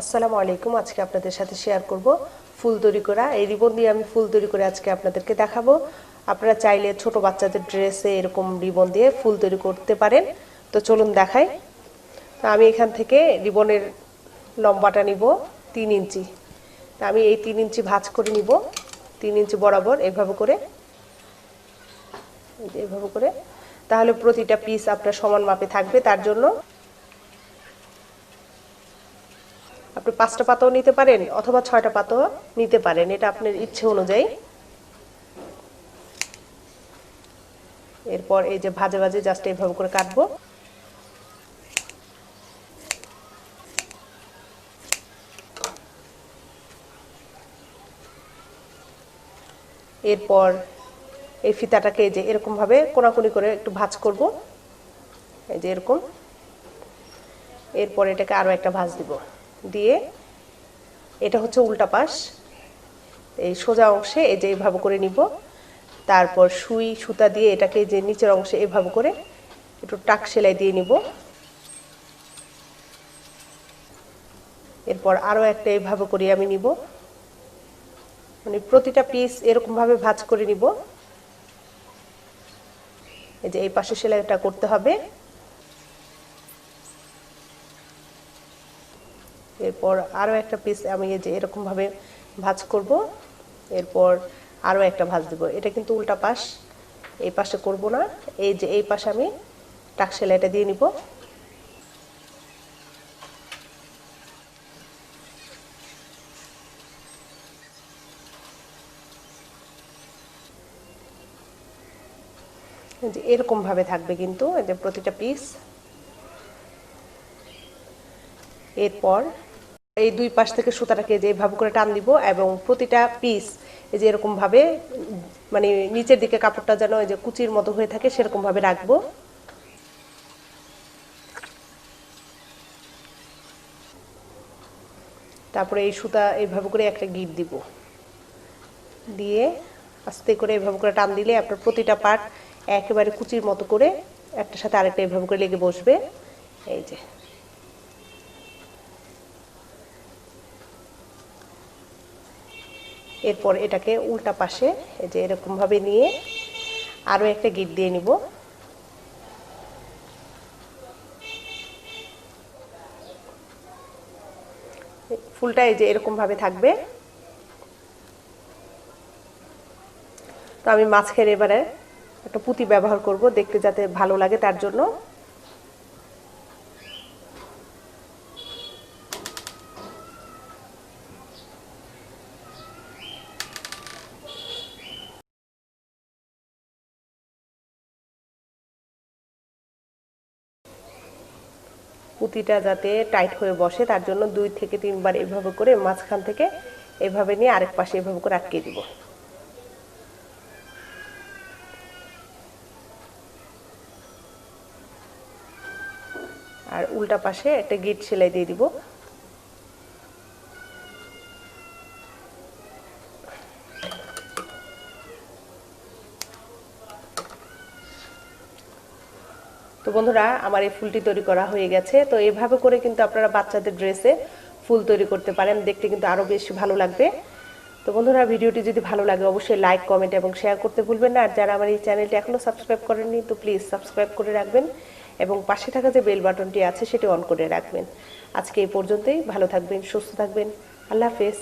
আসসালামু আলাইকুম। আজকে আপনাদের সাথে শেয়ার করব ফুল তৈরি করা। এই রিবন দিয়ে আমি ফুল তৈরি করে আজকে আপনাদেরকে দেখাবো। আপনারা চাইলে ছোট বাচ্চাদের ড্রেসে এরকম রিবন দিয়ে ফুল তৈরি করতে পারেন। তো চলুন দেখাই। তো আমি এখান থেকে রিবনের লম্বাটা নিব তিন ইঞ্চি। তা আমি এই তিন ইঞ্চি ভাঁজ করে নিব। তিন ইঞ্চি বরাবর এভাবে করে। এভাবে করে। তাহলে প্রতিটা পিস আপনার সমান মাপে থাকবে। তার জন্য আপনি পাঁচটা পাতাও নিতে পারেন অথবা ছয়টা পাতাও নিতে পারেন, এটা আপনার ইচ্ছে অনুযায়ী। এরপর এই যে ভাজে ভাজে জাস্ট এইভাবে করে কাটবো। এরপর এই ফিতাটাকে যে এরকম ভাবে কোনাকুনি করে একটু ভাজ করব। এই যে এরকম। এরপর এটাকে আরও একটা ভাজ দিব। দিয়ে এটা হচ্ছে উল্টা পাশ। এই সোজা অংশে এই যে এভাবে করে নিব। তারপর সুই, সুতা দিয়ে এটাকে যে নিচের অংশে এভাবে করে একটু টাক সেলাই দিয়ে নিব। এরপর আরও একটা এভাবে করে আমি নিব। মানে প্রতিটা পিস এরকমভাবে ভাজ করে নিব। এই যে এই পাশে সেলাইটা করতে হবে। এরপর আরও একটা পিস আমি এই যে এরকমভাবে ভাজ করব, এরপর আরও একটা ভাজ দেব। এটা কিন্তু উল্টা পাশ, এই পাশে করব না, এই যে এই পাশে আমি টাক সেলাইটা দিয়ে নিব। যে এরকম ভাবে থাকবে কিন্তু যে প্রতিটা পিস এরপর এই দুই পাশ থেকে সুতাটাকে যে এভাবে করে টান দিব এবং প্রতিটা পিস এই যে এরকম ভাবে মানে নিচের দিকে কাপড়টা যেন এই যে কুচির মতো হয়ে থাকে সেরকম ভাবে রাখব। তারপরে এই সুতা এইভাবে করে একটা গিট দিব। দিয়ে আস্তে করে এভাবে করে টান দিলে আপনার প্রতিটা পার্ট একেবারে কুচির মতো করে একটার সাথে আরেকটা এভাবে করে লেগে বসবে। এই যে। এরপর এটাকে উল্টা পাশে যে এরকম ভাবে নিয়ে আরও একটা গিট দিয়ে নিব। ফুলটা এই যে এরকম ভাবে থাকবে। তো আমি মাঝখানে এবারে একটা পুঁতি ব্যবহার করব, দেখতে যাতে ভালো লাগে তার জন্য। পুঁতিটা যাতে টাইট হয়ে বসে, তার জন্য দুই থেকে তিনবার এভাবে করে মাঝখান থেকে এভাবে নিয়ে আরেক পাশে এভাবে করে আটকে দিব। আর উল্টা পাশে একটা গিট সেলাই দিয়ে দিব। তো বন্ধুরা, আমার এই ফুলটি তৈরি করা হয়ে গেছে। তো এভাবে করে কিন্তু আপনারা বাচ্চাদের ড্রেসে ফুল তৈরি করতে পারেন। দেখতে কিন্তু আরও বেশি ভালো লাগবে। তো বন্ধুরা, ভিডিওটি যদি ভালো লাগে, অবশ্যই লাইক কমেন্ট এবং শেয়ার করতে ভুলবেন না। আর যারা আমার এই চ্যানেলটি এখনও সাবস্ক্রাইব করেননি, তো প্লিজ সাবস্ক্রাইব করে রাখবেন এবং পাশে থাকা যে বেল বাটনটি আছে, সেটি অন করে রাখবেন। আজকে এই পর্যন্তই। ভালো থাকবেন, সুস্থ থাকবেন। আল্লাহ হাফেজ।